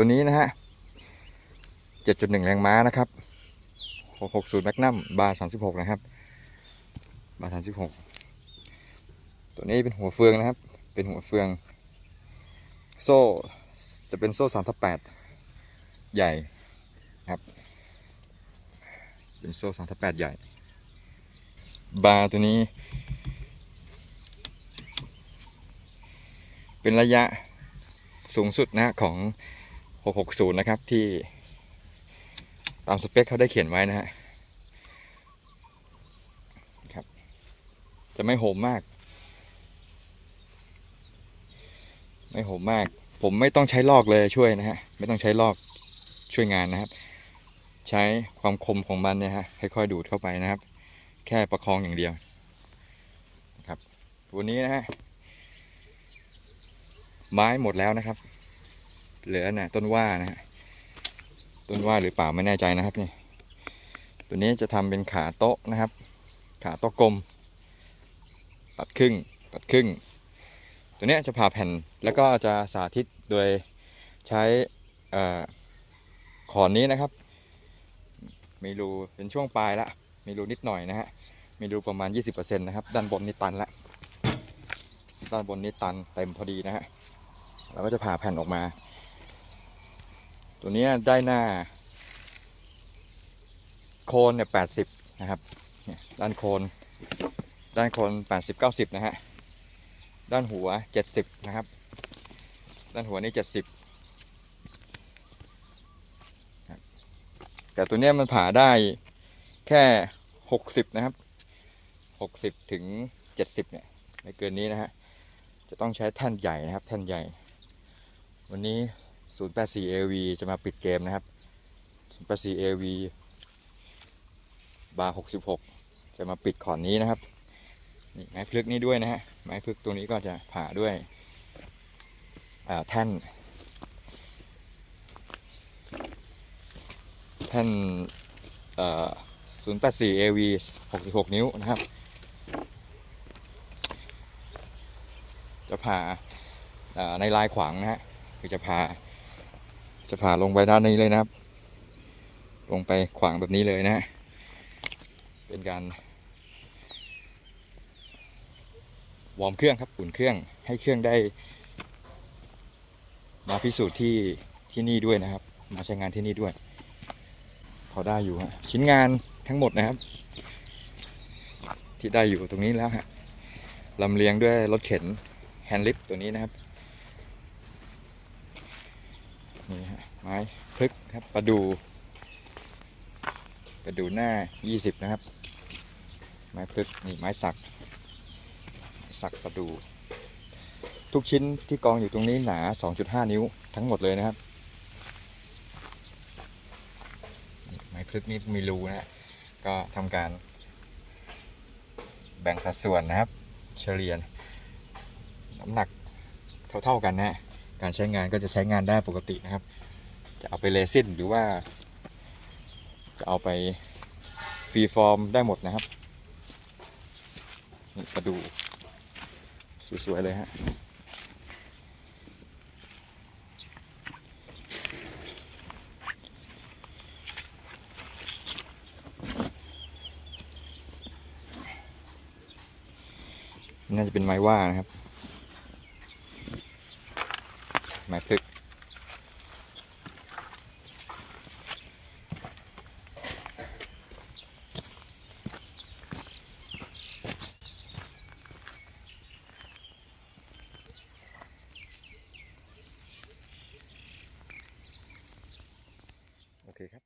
ตัวนี้นะฮะ 7.1 แรงม้านะครับ 660 แมกนัมบาร์ 36 นะครับ บาร์ 36 ตัวนี้เป็นหัวเฟืองนะครับ เป็นหัวเฟือง โซ่จะเป็นโซ่3ทับ8ใหญ่ครับ เป็นโซ่3ทับ8ใหญ่ บาร์ตัวนี้ เป็นระยะสูงสุดนะฮะของ 660 นะครับที่ตามสเปคเขาได้เขียนไว้นะฮะครับ จะไม่โหมมาก ไม่โหมมาก ผมไม่ต้องใช้ลอกเลยช่วยนะฮะ ไม่ต้องใช้ลอกช่วยงานนะครับ ใช้ความคมของมันเนี่ยฮะค่อยๆดูดเข้าไปนะครับ แค่ประคองอย่างเดียวครับ ตัวนี้นะฮะไม้หมดแล้วนะครับ เหลือนะต้นว่านะฮะต้นว่าหรือเปล่าไม่แน่ใจนะครับนี่ตัวนี้จะทำเป็นขาโต๊ะนะครับ ขาโต๊ะกลม ตัดครึ่งตัดครึ่ง ตัวนี้จะผ่าแผ่นแล้วก็จะสาธิตโดยใช้ขอนนี้นะครับ มีรูเป็นช่วงปลายละมีรูนิดหน่อยนะฮะมีรูประมาณ 20%นะครับ ด้านบนนี่ตันละด้านบนนี่ตันเต็มพอดีนะฮะเราก็จะผ่าแผ่นออกมา ตัวนี้ได้หน้า โคนเนี่ยแปดสิบนะครับด้านโคนด้านโคนแปดสิบเก้าสิบนะฮะด้านหัวเจ็ดสิบนะครับ ด้านหัวนี่เจ็ดสิบแต่ตัวนี้มันผ่าได้แค่หกสิบนะครับหกสิบถึงเจ็ดสิบเนี่ยไม่เกินนี้นะฮะจะต้องใช้แท่นใหญ่นะครับ แท่นใหญ่ วันนี้ 084 AV จะมาปิดเกมนะครับ 084 AV บาร์66 จะมาปิดขอนนี้นะครับนี่ไม้พลึกนี้ด้วยนะฮะ ไม้พลึกตัวนี้ก็จะผ่าด้วยแท่น แท่น 084 AV 66 นิ้วนะครับ จะผ่าในลายขวางนะฮะ คือจะพา จะพาลงไปด้านนี้เลยนะครับ ลงไปขวางแบบนี้เลยนะฮะเป็นการวอร์มเครื่องครับอุ่นเครื่องให้เครื่องได้ มาพิสูจน์ที่ที่นี่ด้วยนะครับ มาใช้งานที่นี่ด้วย พอได้อยู่ฮะชิ้นงานทั้งหมดนะครับ ที่ได้อยู่ตรงนี้แล้วฮะลำเลียงด้วยรถเข็นแฮนด์ลิฟต์ตัวนี้นะครับ นี่ฮะไม้พลึกครับประดูประดูหน้า 20 นะครับ ไม้พลึกนี่ไม้สักไม้สักประดู ทุกชิ้นที่กองอยู่ตรงนี้หนา 2.5 นิ้วทั้งหมดเลยนะครับไม้พลึกนี่มีรูนะฮะก็ทำการแบ่งสัดส่วนนะครับ เฉลี่ยน้ำหนักเท่าๆกันนะ การใช้งานก็จะใช้งานได้ปกตินะครับ จะเอาไปเลซินหรือว่า จะเอาไปฟรีฟอร์มได้หมดนะครับนี่มาดูสวยๆเลยฮะน่าจะเป็นไม้ว่านะครับ ไม้พึก